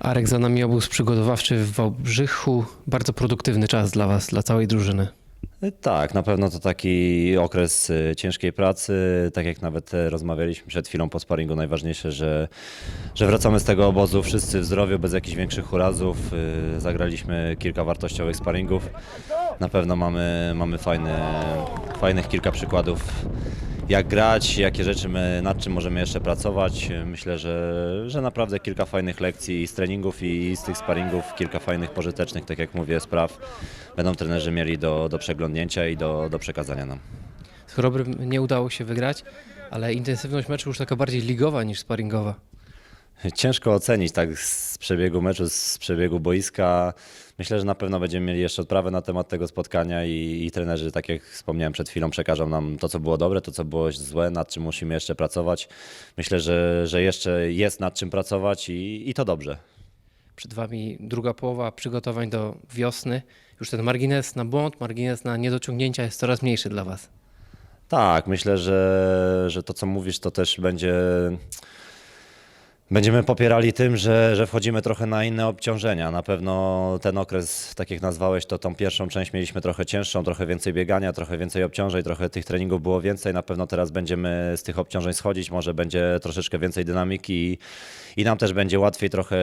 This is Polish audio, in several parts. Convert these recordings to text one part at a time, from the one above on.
Arek za nami obóz przygotowawczy w Wałbrzychu. Bardzo produktywny czas dla Was, dla całej drużyny. Tak, na pewno to taki okres y, ciężkiej pracy. Tak jak nawet e, rozmawialiśmy przed chwilą po sparingu, najważniejsze, że, że wracamy z tego obozu wszyscy w zdrowiu, bez jakichś większych urazów. Y, Zagraliśmy kilka wartościowych sparingów. Na pewno mamy, mamy fajne, fajnych kilka przykładów, jak grać, jakie rzeczy my, nad czym możemy jeszcze pracować. Myślę, że, że naprawdę kilka fajnych lekcji z treningów i z tych sparingów, kilka fajnych, pożytecznych, tak jak mówię, spraw będą trenerzy mieli do, do przeglądnięcia i do, do przekazania nam. Z Chorobrym nie udało się wygrać, ale intensywność meczu już taka bardziej ligowa niż sparingowa. Ciężko ocenić tak z przebiegu meczu, z przebiegu boiska. Myślę, że na pewno będziemy mieli jeszcze odprawę na temat tego spotkania i, i trenerzy, tak jak wspomniałem przed chwilą, przekażą nam to, co było dobre, to, co było złe, nad czym musimy jeszcze pracować. Myślę, że, że jeszcze jest nad czym pracować i, i to dobrze. Przed Wami druga połowa przygotowań do wiosny. Już ten margines na błąd, margines na niedociągnięcia jest coraz mniejszy dla Was. Tak, myślę, że, że to, co mówisz, to też będzie. Będziemy popierali tym, że, że wchodzimy trochę na inne obciążenia. Na pewno ten okres, tak jak nazwałeś, to tą pierwszą część mieliśmy trochę cięższą, trochę więcej biegania, trochę więcej obciążeń, trochę tych treningów było więcej. Na pewno teraz będziemy z tych obciążeń schodzić, może będzie troszeczkę więcej dynamiki i, i nam też będzie łatwiej trochę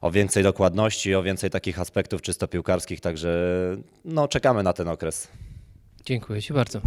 o więcej dokładności, o więcej takich aspektów czysto piłkarskich, także no, czekamy na ten okres. Dziękuję Ci bardzo.